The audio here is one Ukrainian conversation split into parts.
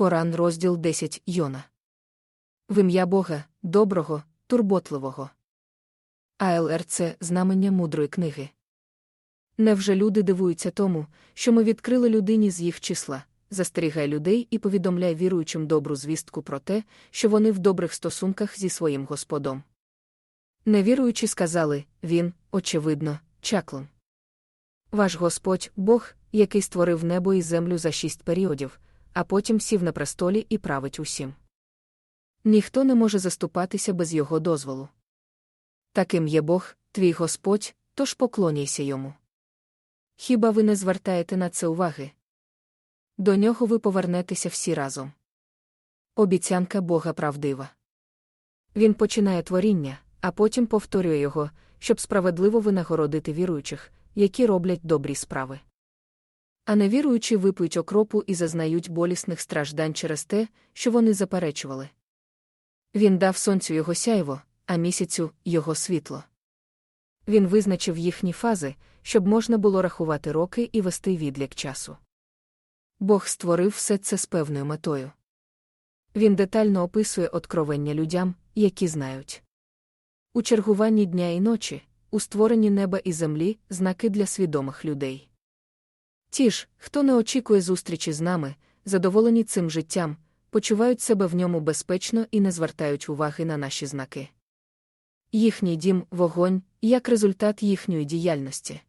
Коран, розділ 10 Йона. В ім'я Бога, доброго, турботливого. АЛР це знамення мудрої книги. Невже люди дивуються тому, що ми відкрили людині з їх числа, застерігай людей і повідомляй віруючим добру звістку про те, що вони в добрих стосунках зі своїм Господом. Невіруючі сказали він, очевидно, чаклун. Ваш Господь, Бог, який створив небо і землю за шість періодів, а потім сів на престолі і править усім. Ніхто не може заступатися без його дозволу. Таким є Бог, твій Господь, тож поклоняйся йому. Хіба ви не звертаєте на це уваги? До нього ви повернетеся всі разом. Обіцянка Бога правдива. Він починає творіння, а потім повторює його, щоб справедливо винагородити віруючих, які роблять добрі справи. А невіруючі вип'ють окропу і зазнають болісних страждань через те, що вони заперечували. Він дав сонцю його сяйво, а місяцю його світло. Він визначив їхні фази, щоб можна було рахувати роки і вести відлік часу. Бог створив все це з певною метою. Він детально описує откровення людям, які знають. У чергуванні дня і ночі, у створенні неба і землі знаки для свідомих людей. Ті ж, хто не очікує зустрічі з нами, задоволені цим життям, почувають себе в ньому безпечно і не звертають уваги на наші знаки. Їхній дім вогонь, як результат їхньої діяльності.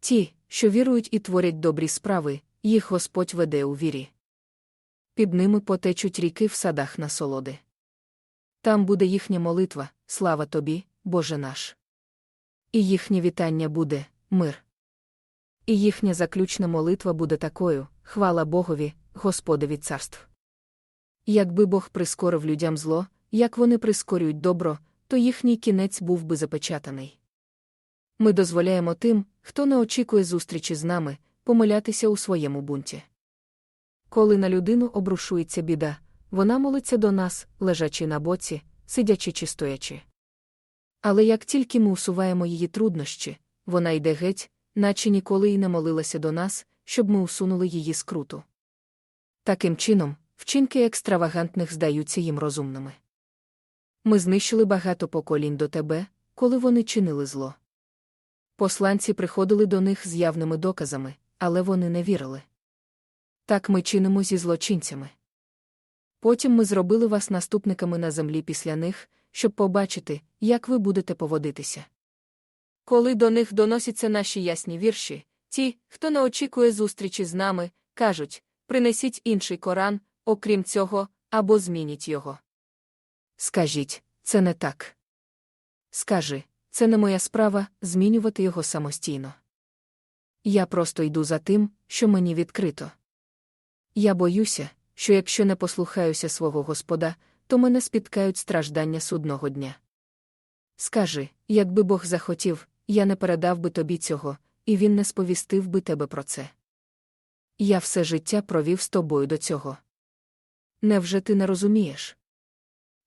Ті, що вірують і творять добрі справи, їх Господь веде у вірі. Під ними потечуть ріки в садах насолоди. Там буде їхня молитва, слава тобі, Боже наш. І їхнє вітання буде мир. І їхня заключна молитва буде такою хвала Богові, Господові царств. Якби Бог прискорив людям зло, як вони прискорюють добро, то їхній кінець був би запечатаний. Ми дозволяємо тим, хто не очікує зустрічі з нами, помилятися у своєму бунті. Коли на людину обрушується біда, вона молиться до нас, лежачи на боці, сидячи чи стоячи. Але як тільки ми усуваємо її труднощі, вона йде геть, наче ніколи й не молилася до нас, щоб ми усунули її скруту. Таким чином, вчинки екстравагантних здаються їм розумними. Ми знищили багато поколінь до тебе, коли вони чинили зло. Посланці приходили до них з явними доказами, але вони не вірили. Так ми чинимо зі злочинцями. Потім ми зробили вас наступниками на землі після них, щоб побачити, як ви будете поводитися. Коли до них доносяться наші ясні вірші, ті, хто не очікує зустрічі з нами, кажуть принесіть інший Коран, окрім цього, або змініть його. Скажіть, це не так. Скажи, це не моя справа змінювати його самостійно. Я просто йду за тим, що мені відкрито. Я боюся, що якщо не послухаюся свого Господа, то мене спіткають страждання судного дня. Скажи, якби Бог захотів, я не передав би тобі цього, і він не сповістив би тебе про це. Я все життя провів з тобою до цього. Невже ти не розумієш?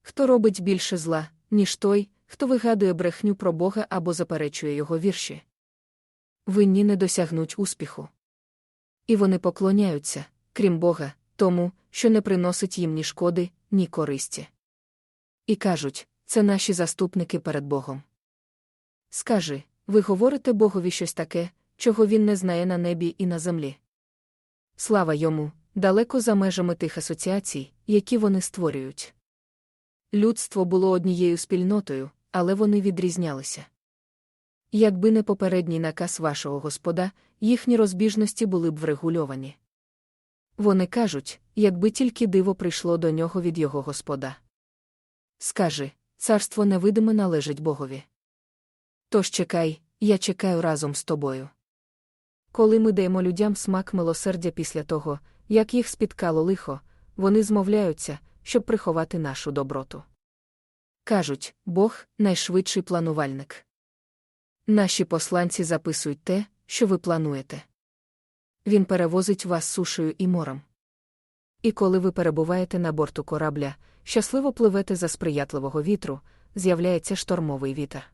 Хто робить більше зла, ніж той, хто вигадує брехню про Бога або заперечує його вірші? Винні не досягнуть успіху. І вони поклоняються, крім Бога, тому, що не приносить їм ні шкоди, ні користі. І кажуть це наші заступники перед Богом. Скажи, ви говорите Богові щось таке, чого він не знає на небі і на землі. Слава йому, далеко за межами тих асоціацій, які вони створюють. Людство було однією спільнотою, але вони відрізнялися. Якби не попередній наказ вашого Господа, їхні розбіжності були б врегульовані. Вони кажуть, якби тільки диво прийшло до нього від його Господа. Скажи, царство невидиме належить Богові. Тож чекай, я чекаю разом з тобою. Коли ми даємо людям смак милосердя після того, як їх спіткало лихо, вони змовляються, щоб приховати нашу доброту. Кажуть, Бог найшвидший планувальник. Наші посланці записують те, що ви плануєте. Він перевозить вас сушею і морем. І коли ви перебуваєте на борту корабля, щасливо пливете за сприятливого вітру, з'являється штормовий вітер.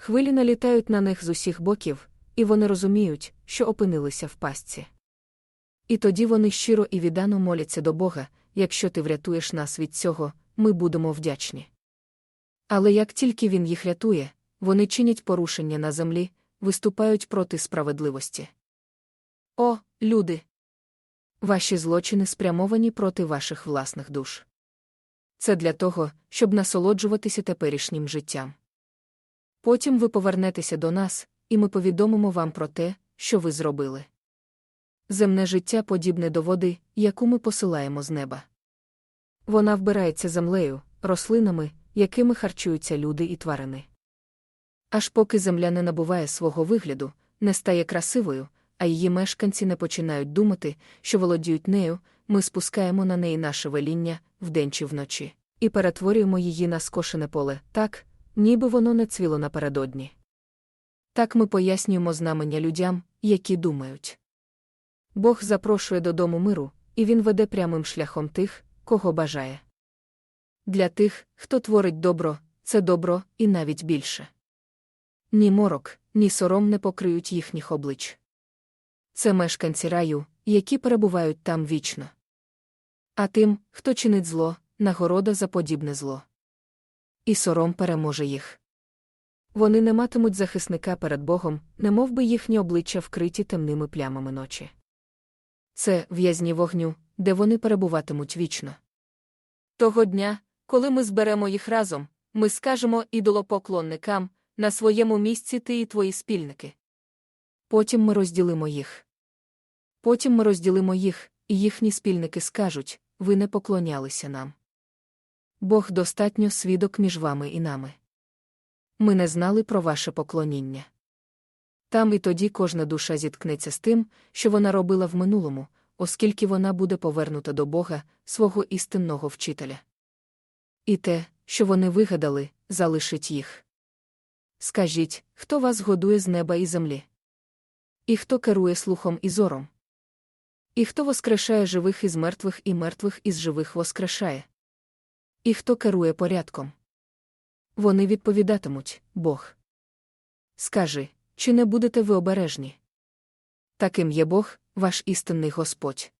Хвилі налітають на них з усіх боків, і вони розуміють, що опинилися в пастці. І тоді вони щиро і віддано моляться до Бога, якщо ти врятуєш нас від цього, ми будемо вдячні. Але як тільки він їх рятує, вони чинять порушення на землі, виступають проти справедливості. О, люди! Ваші злочини спрямовані проти ваших власних душ. Це для того, щоб насолоджуватися теперішнім життям. Потім ви повернетеся до нас, і ми повідомимо вам про те, що ви зробили. Земне життя подібне до води, яку ми посилаємо з неба. Вона вбирається землею, рослинами, якими харчуються люди і тварини. Аж поки земля не набуває свого вигляду, не стає красивою, а її мешканці не починають думати, що володіють нею, ми спускаємо на неї наше веління вдень чи вночі, і перетворюємо її на скошене поле так, ніби воно не цвіло напередодні. Так ми пояснюємо знамення людям, які думають. Бог запрошує додому миру, і він веде прямим шляхом тих, кого бажає. Для тих, хто творить добро, це добро і навіть більше. Ні морок, ні сором не покриють їхніх облич. Це мешканці раю, які перебувають там вічно. А тим, хто чинить зло, нагорода за подібне зло. І сором переможе їх. Вони не матимуть захисника перед Богом, немов би їхні обличчя вкриті темними плямами ночі. Це в'язні вогню, де вони перебуватимуть вічно. Того дня, коли ми зберемо їх разом, ми скажемо ідолопоклонникам на своєму місці ти і твої спільники. Потім ми розділимо їх. Потім ми розділимо їх, і їхні спільники скажуть ви не поклонялися нам. Бог достатньо свідок між вами і нами. Ми не знали про ваше поклоніння. Там і тоді кожна душа зіткнеться з тим, що вона робила в минулому, оскільки вона буде повернута до Бога, свого істинного вчителя. І те, що вони вигадали, залишить їх. Скажіть, хто вас годує з неба і землі? І хто керує слухом і зором? І хто воскрешає живих із мертвих і мертвих із живих воскрешає? І хто керує порядком? Вони відповідатимуть Бог. Скажи, чи не будете ви обережні? Таким є Бог, ваш істинний Господь.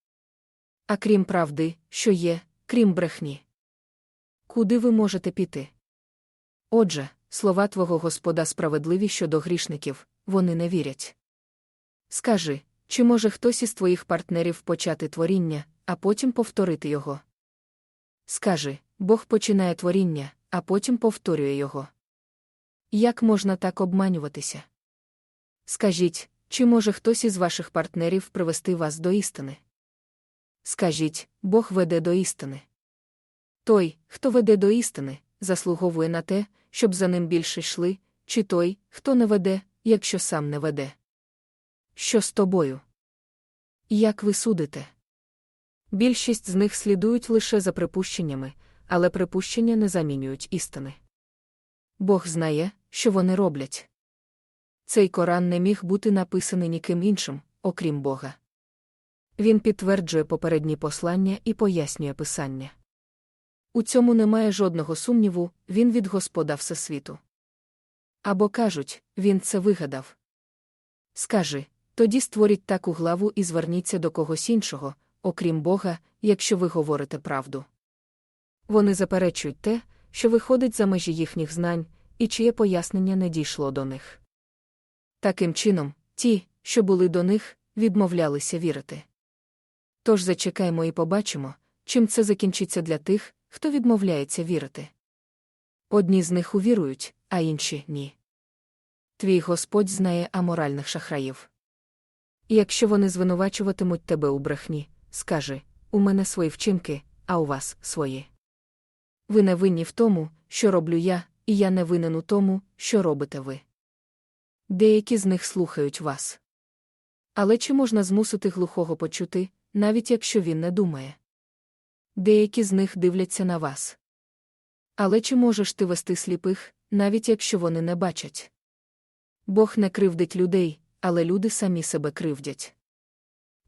А крім правди, що є, крім брехні. Куди ви можете піти? Отже, слова твого Господа справедливі щодо грішників, вони не вірять. Скажи, чи може хтось із твоїх партнерів почати творіння, а потім повторити його? Скажи, Бог починає творіння, а потім повторює його. Як можна так обманюватися? Скажіть, чи може хтось із ваших партнерів привести вас до істини? Скажіть, Бог веде до істини. Той, хто веде до істини, заслуговує на те, щоб за ним більше йшли, чи той, хто не веде, якщо сам не веде. Що з тобою? Як ви судите? Більшість з них слідують лише за припущеннями, але припущення не замінюють істини. Бог знає, що вони роблять. Цей Коран не міг бути написаний ніким іншим, окрім Бога. Він підтверджує попередні послання і пояснює писання. У цьому немає жодного сумніву, він від Господа Всесвіту. Або кажуть, він це вигадав. Скажи, тоді створіть таку главу і зверніться до когось іншого, окрім Бога, якщо ви говорите правду. Вони заперечують те, що виходить за межі їхніх знань, і чиє пояснення не дійшло до них. Таким чином, ті, що були до них, відмовлялися вірити. Тож зачекаймо і побачимо, чим це закінчиться для тих, хто відмовляється вірити. Одні з них увірують, а інші ні. Твій Господь знає аморальних шахраїв. Якщо вони звинувачуватимуть тебе у брехні, скажи у мене свої вчинки, а у вас свої. Ви не винні в тому, що роблю я, і я не винен у тому, що робите ви. Деякі з них слухають вас. Але чи можна змусити глухого почути, навіть якщо він не думає? Деякі з них дивляться на вас. Але чи можеш ти вести сліпих, навіть якщо вони не бачать? Бог не кривдить людей, але люди самі себе кривдять.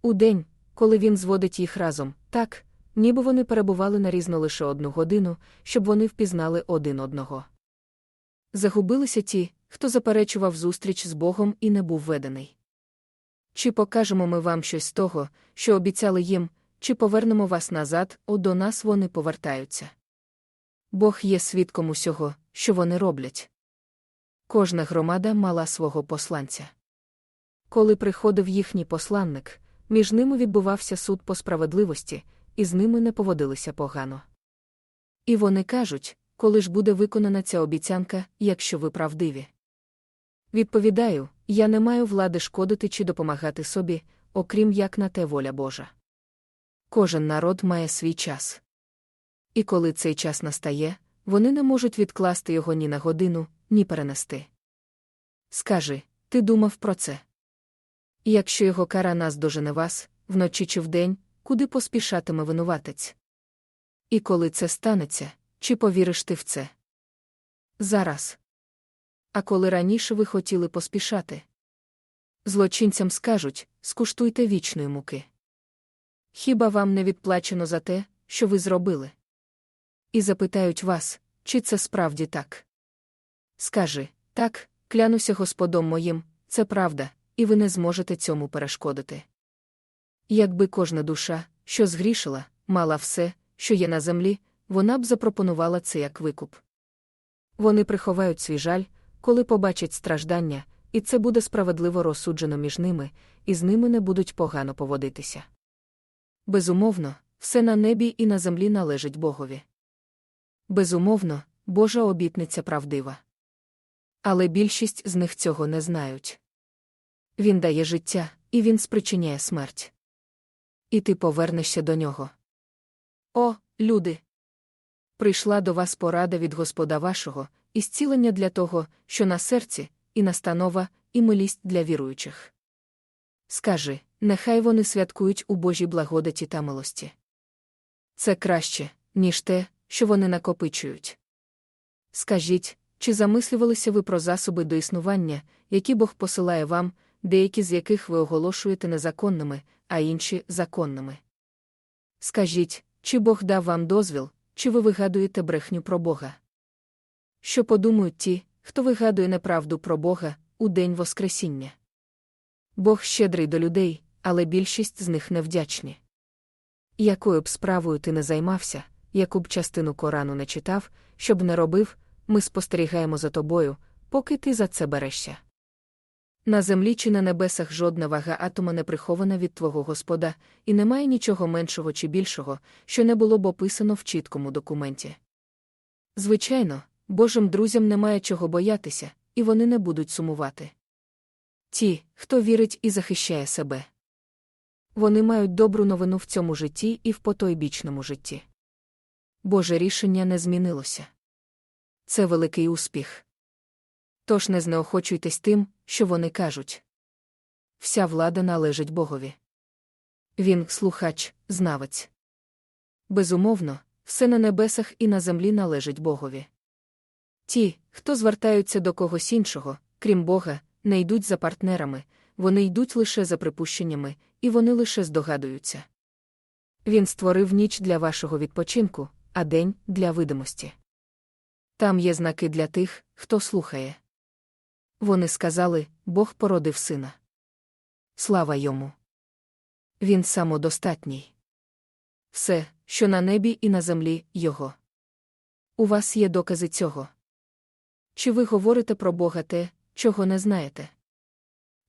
У день, коли він зводить їх разом, так, ніби вони перебували нарізно лише одну годину, щоб вони впізнали один одного. Загубилися ті, хто заперечував зустріч з Богом і не був ведений. Чи покажемо ми вам щось з того, що обіцяли їм, чи повернемо вас назад, о до нас вони повертаються. Бог є свідком усього, що вони роблять. Кожна громада мала свого посланця. Коли приходив їхній посланник, між ними відбувався суд по справедливості, і з ними не поводилися погано. І вони кажуть, коли ж буде виконана ця обіцянка, якщо ви правдиві. Відповідаю, я не маю влади шкодити чи допомагати собі, окрім як на те воля Божа. Кожен народ має свій час. І коли цей час настає, вони не можуть відкласти його ні на годину, ні перенести. Скажи, ти думав про це? Якщо його кара нас дожене вас, вночі чи вдень, куди поспішатиме винуватець? І коли це станеться, чи повіриш ти в це? Зараз. А коли раніше ви хотіли поспішати? Злочинцям скажуть скуштуйте вічної муки. Хіба вам не відплачено за те, що ви зробили? І запитають вас, чи це справді так? Скажи так, клянуся Господом моїм, це правда, і ви не зможете цьому перешкодити. Якби кожна душа, що згрішила, мала все, що є на землі, вона б запропонувала це як викуп. Вони приховають свій жаль, коли побачать страждання, і це буде справедливо розсуджено між ними, і з ними не будуть погано поводитися. Безумовно, все на небі і на землі належить Богові. Безумовно, Божа обітниця правдива. Але більшість з них цього не знають. Він дає життя, і він спричиняє смерть. І ти повернешся до нього. О, люди! Прийшла до вас порада від Господа вашого, і зцілення для того, що на серці, і настанова, і милість для віруючих. Скажи, нехай вони святкують у Божій благодаті та милості. Це краще, ніж те, що вони накопичують. Скажіть, чи замислювалися ви про засоби до існування, які Бог посилає вам, деякі з яких ви оголошуєте незаконними, а інші законними? Скажіть, чи Бог дав вам дозвіл, чи ви вигадуєте брехню про Бога? Що подумають ті, хто вигадує неправду про Бога у день Воскресіння? Бог щедрий до людей, але більшість з них невдячні. Якою б справою ти не займався, яку б частину Корану не читав, щоб не робив, ми спостерігаємо за тобою, поки ти за це берешся. На землі чи на небесах жодна вага атома не прихована від твого Господа, і немає нічого меншого чи більшого, що не було б описано в чіткому документі. Звичайно, Божим друзям немає чого боятися, і вони не будуть сумувати. Ті, хто вірить і захищає себе. Вони мають добру новину в цьому житті і в потойбічному житті. Боже рішення не змінилося. Це великий успіх. Тож не знеохочуйтесь тим, що вони кажуть. Вся влада належить Богові. Він слухач, знавець. Безумовно, все на небесах і на землі належить Богові. Ті, хто звертаються до когось іншого, крім Бога, не йдуть за партнерами, вони йдуть лише за припущеннями, і вони лише здогадуються. Він створив ніч для вашого відпочинку, а день для видимості. Там є знаки для тих, хто слухає. Вони сказали Бог породив сина. Слава йому. Він самодостатній. Все, що на небі і на землі, його. У вас є докази цього. Чи ви говорите про Бога те, чого не знаєте?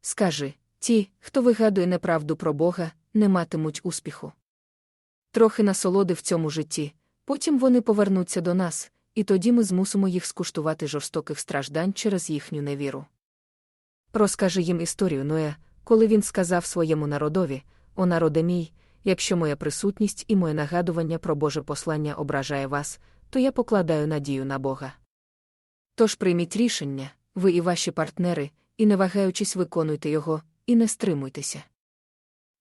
Скажи ті, хто вигадує неправду про Бога, не матимуть успіху. Трохи насолоди в цьому житті, потім вони повернуться до нас, і тоді ми змусимо їх скуштувати жорстоких страждань через їхню невіру. Розкажи їм історію Ноя, коли він сказав своєму народові: О народе мій, якщо моя присутність і моє нагадування про Боже послання ображає вас, то я покладаю надію на Бога. Тож прийміть рішення, ви і ваші партнери, і не вагаючись, виконуйте його, і не стримуйтеся.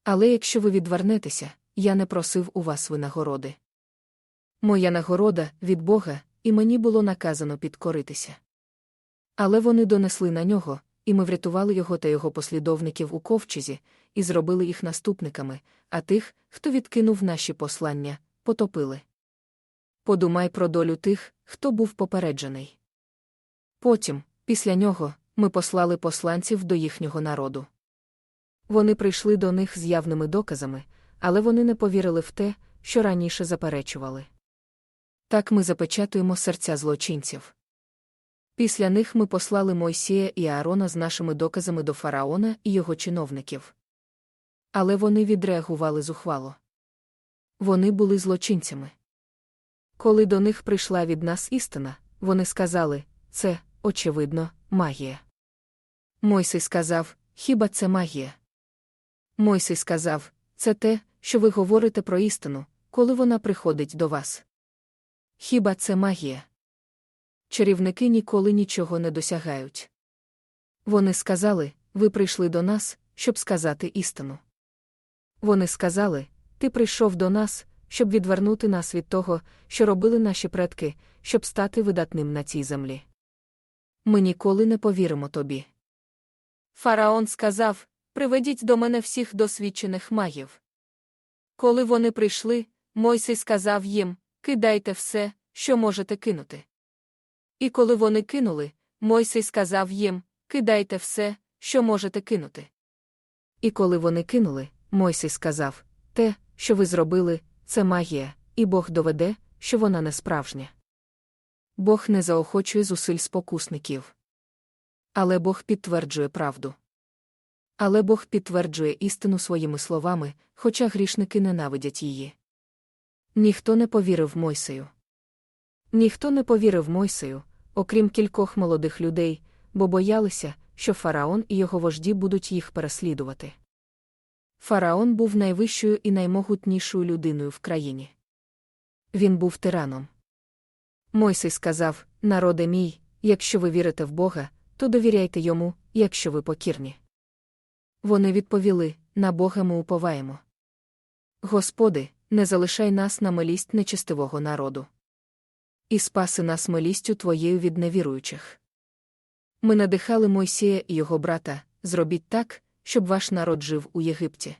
Але якщо ви відвернетеся, я не просив у вас винагороди. Моя нагорода від Бога, і мені було наказано підкоритися. Але вони донесли на нього, і ми врятували його та його послідовників у ковчезі, і зробили їх наступниками, а тих, хто відкинув наші послання, потопили. Подумай про долю тих, хто був попереджений. Потім, після нього, ми послали посланців до їхнього народу. Вони прийшли до них з явними доказами, але вони не повірили в те, що раніше заперечували. Так ми запечатуємо серця злочинців. Після них ми послали Мойсія і Аарона з нашими доказами до фараона і його чиновників. Але вони відреагували зухвало. Вони були злочинцями. Коли до них прийшла від нас істина, вони сказали це, очевидно, магія. Мойсей сказав Хіба це магія? Мойсей сказав це те, що ви говорите про істину, коли вона приходить до вас. Хіба це магія? Чарівники ніколи нічого не досягають. Вони сказали ви прийшли до нас, щоб сказати істину. Вони сказали Ти прийшов до нас, щоб відвернути нас від того, що робили наші предки, щоб стати видатним на цій землі. Ми ніколи не повіримо тобі. Фараон сказав Приведіть до мене всіх досвідчених магів. Коли вони прийшли, Мойсей сказав їм Кидайте все, що можете кинути. І коли вони кинули, Мойсей сказав їм Кидайте все, що можете кинути. І коли вони кинули, Мойсей сказав Те, що ви зробили, це магія, і Бог доведе, що вона не справжня. Бог не заохочує зусиль спокусників. Але Бог підтверджує правду. Але Бог підтверджує істину своїми словами, хоча грішники ненавидять її. Ніхто не повірив Мойсею. Ніхто не повірив Мойсею, окрім кількох молодих людей, бо боялися, що фараон і його вожді будуть їх переслідувати. Фараон був найвищою і наймогутнішою людиною в країні. Він був тираном. Мойсей сказав: Народе мій, якщо ви вірите в Бога, то довіряйте йому, якщо ви покірні. Вони відповіли на Бога ми уповаємо. Господи, не залишай нас на милість нечистивого народу. І спаси нас милістю Твоєю від невіруючих. Ми надихали Мойсія і його брата зробіть так, щоб ваш народ жив у Єгипті.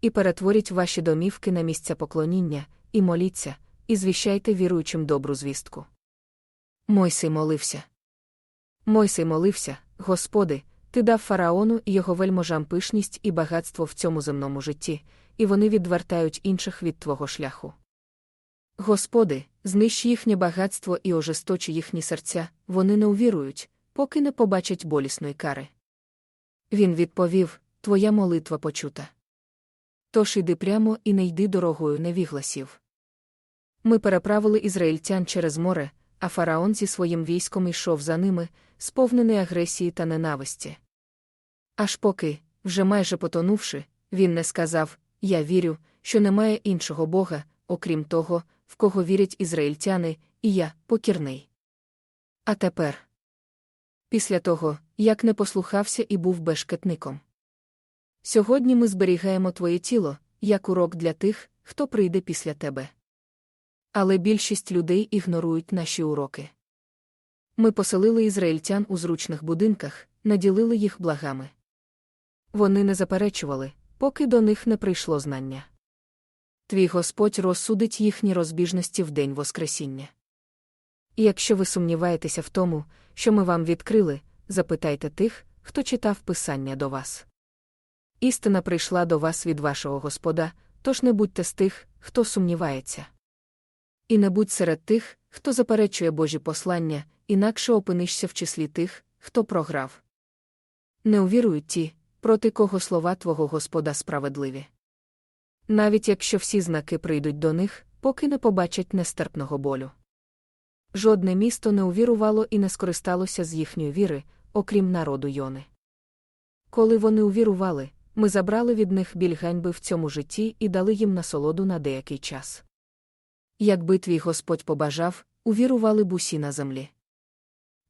І перетворіть ваші домівки на місця поклоніння, і моліться, і звіщайте віруючим добру звістку. Мойсей молився. Мойсей молився, Господи, Ти дав фараону і його вельможам пишність і багатство в цьому земному житті, і вони відвертають інших від Твого шляху. Господи, знищ їхнє багатство і ожесточи їхні серця, вони не увірують, поки не побачать болісної кари. Він відповів Твоя молитва почута. Тож іди прямо і не йди дорогою невігласів. Ми переправили ізраїльтян через море, а фараон зі своїм військом йшов за ними, сповнений агресії та ненависті. Аж поки, вже майже потонувши, він не сказав Я вірю, що немає іншого Бога, окрім того, в кого вірять ізраїльтяни, і я покірний. А тепер, після того, як не послухався і був бешкетником. Сьогодні ми зберігаємо твоє тіло, як урок для тих, хто прийде після тебе. Але більшість людей ігнорують наші уроки. Ми поселили ізраїльтян у зручних будинках, наділили їх благами. Вони не заперечували, поки до них не прийшло знання. Твій Господь розсудить їхні розбіжності в день Воскресіння. І якщо ви сумніваєтеся в тому, що ми вам відкрили, запитайте тих, хто читав Писання до вас. Істина прийшла до вас від вашого Господа, тож не будьте з тих, хто сумнівається. І не будь серед тих, хто заперечує Божі послання, інакше опинишся в числі тих, хто програв. Не увірують ті, проти кого слова твого Господа справедливі. Навіть якщо всі знаки прийдуть до них, поки не побачать нестерпного болю. Жодне місто не увірувало і не скористалося з їхньої віри, окрім народу Йони. Коли вони увірували, ми забрали від них біль ганьби в цьому житті і дали їм насолоду на деякий час. Якби твій Господь побажав, увірували б усі на землі.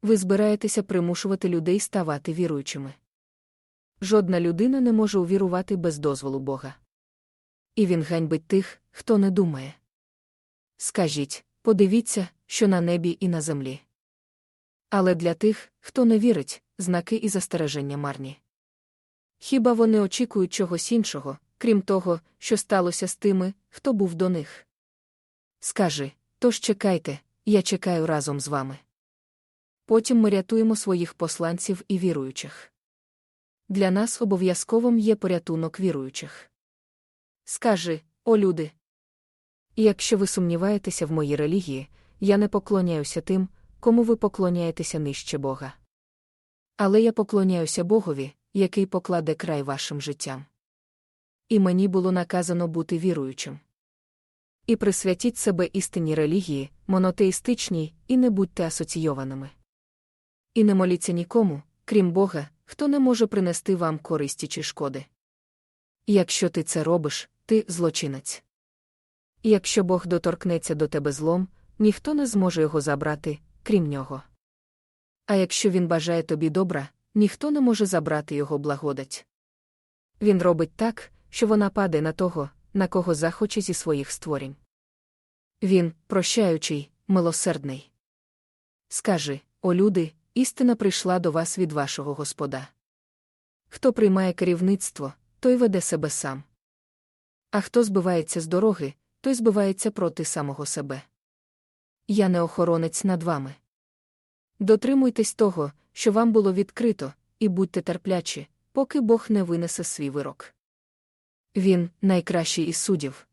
Ви збираєтеся примушувати людей ставати віруючими. Жодна людина не може увірувати без дозволу Бога. І він ганьбить тих, хто не думає. Скажіть, подивіться, що на небі і на землі. Але для тих, хто не вірить, знаки і застереження марні. Хіба вони очікують чогось іншого, крім того, що сталося з тими, хто був до них? Скажи, тож чекайте, я чекаю разом з вами. Потім ми рятуємо своїх посланців і віруючих. Для нас обов'язковим є порятунок віруючих. Скажи, о люди. І якщо ви сумніваєтеся в моїй релігії, я не поклоняюся тим, кому ви поклоняєтеся нижче Бога. Але я поклоняюся Богові, який покладе край вашим життям. І мені було наказано бути віруючим. І присвятіть себе істинній релігії, монотеїстичній, і не будьте асоційованими. І не моліться нікому, крім Бога, хто не може принести вам користі чи шкоди. Якщо ти це робиш, ти злочинець. Якщо Бог доторкнеться до тебе злом, ніхто не зможе його забрати, крім нього. А якщо він бажає тобі добра, ніхто не може забрати його благодать. Він робить так, що вона паде на того, на кого захоче зі своїх створінь. Він, прощаючий, милосердний. Скажи, о люди, істина прийшла до вас від вашого Господа. Хто приймає керівництво, той веде себе сам. А хто збивається з дороги, той збивається проти самого себе. Я не охоронець над вами. Дотримуйтесь того, що вам було відкрито, і будьте терплячі, поки Бог не винесе свій вирок. Він найкращий із суддів.